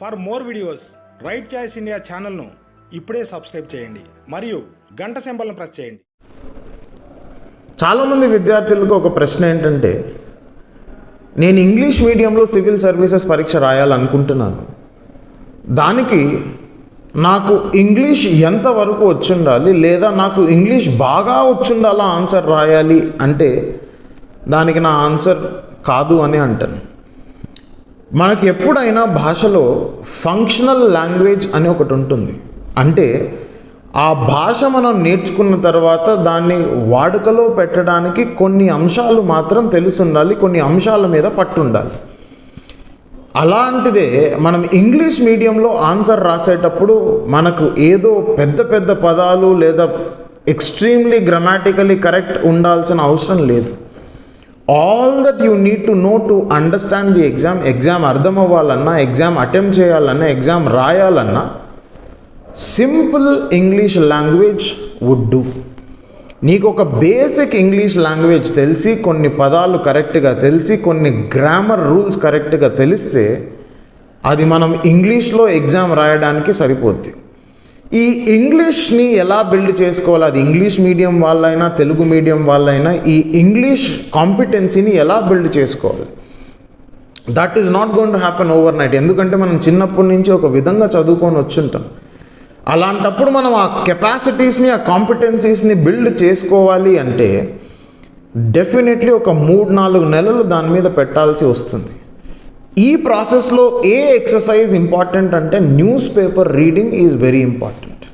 For more videos right choice India ఛానల్ను ఇప్పుడే subscribe చేయండి. మరియు గంట సింబల్ను ప్రెస్ చేయండి. చాలామంది విద్యార్థులకు ఒక ప్రశ్న ఏంటంటే నేను ఇంగ్లీష్ మీడియంలో సివిల్ సర్వీసెస్ పరీక్ష రాయాలనుకుంటున్నాను. దానికి నాకు ఇంగ్లీష్ ఎంతవరకు వచ్చుండాలి లేదా నాకు ఇంగ్లీష్ బాగా వచ్చుండాలా ఆన్సర్ రాయాలి అంటే దానికి నా ఆన్సర్ కాదు అని అంటాను. మనకి ఎప్పుడైనా భాషలో ఫంక్షనల్ లాంగ్వేజ్ అని ఒకటి ఉంటుంది. అంటే ఆ భాష మనం నేర్చుకున్న తర్వాత దాన్ని వాడుకలో పెట్టడానికి కొన్ని అంశాలు మాత్రం తెలిసి ఉండాలి కొన్ని అంశాల మీద పట్టుండాలి. అలాంటిదే మనం ఇంగ్లీష్ మీడియంలో ఆన్సర్ రాసేటప్పుడు మనకు ఏదో పెద్ద పెద్ద పదాలు లేదా ఎక్స్ట్రీమ్లీ గ్రామాటికలీ కరెక్ట్ ఉండాల్సిన అవసరం లేదు. All that you need to know to understand the exam exam అర్థం అవ్వాలన్నా ఎగ్జామ్ అటెంప్ట్ చేయాలన్నా exam రాయాలన్నా simple English language would do నీకు ఒక బేసిక్ ఇంగ్లీష్ లాంగ్వేజ్ తెలిసి కొన్ని పదాలు కరెక్ట్గా తెలిసి కొన్ని గ్రామర్ రూల్స్ కరెక్ట్గా తెలిస్తే అది మనం ఇంగ్లీష్లో ఎగ్జామ్ రాయడానికి సరిపోద్ది. ఈ ఇంగ్లీష్ని ఎలా బిల్డ్ చేసుకోవాలి? అది ఇంగ్లీష్ మీడియం వాళ్ళైనా తెలుగు మీడియం వాళ్ళైనా ఈ ఇంగ్లీష్ కాంపిటెన్సీని ఎలా బిల్డ్ చేసుకోవాలి? That is not going to happen overnight ఎందుకంటే మనం చిన్నప్పటి నుంచి ఒక విధంగా చదువుకొని వచ్చుంటాం. అలాంటప్పుడు మనం ఆ కెపాసిటీస్ని ఆ కాంపిటెన్సీస్ని బిల్డ్ చేసుకోవాలి అంటే డెఫినెట్లీ ఒక మూడు నాలుగు నెలలు దాని మీద పెట్టాల్సి వస్తుంది. ఈ ప్రాసెస్లో ఏ ఎక్సర్సైజ్ ఇంపార్టెంట్ అంటే newspaper reading is very important.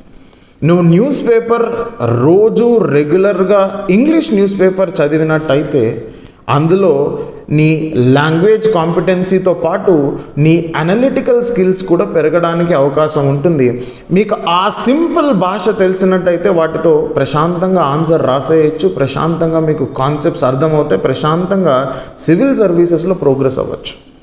నువ్వు న్యూస్ పేపర్ రోజు రెగ్యులర్గా ఇంగ్లీష్ న్యూస్ పేపర్ చదివినట్టయితే అందులో నీ లాంగ్వేజ్ కాంపిటెన్సీతో పాటు నీ అనలిటికల్ స్కిల్స్ కూడా పెరగడానికి అవకాశం ఉంటుంది. మీకు ఆ సింపుల్ భాష తెలిసినట్టయితే వాటితో ప్రశాంతంగా ఆన్సర్ రాసేయచ్చు ప్రశాంతంగా మీకు కాన్సెప్ట్స్ అర్థమవుతాయి ప్రశాంతంగా సివిల్ సర్వీసెస్లో ప్రోగ్రెస్ అవ్వచ్చు.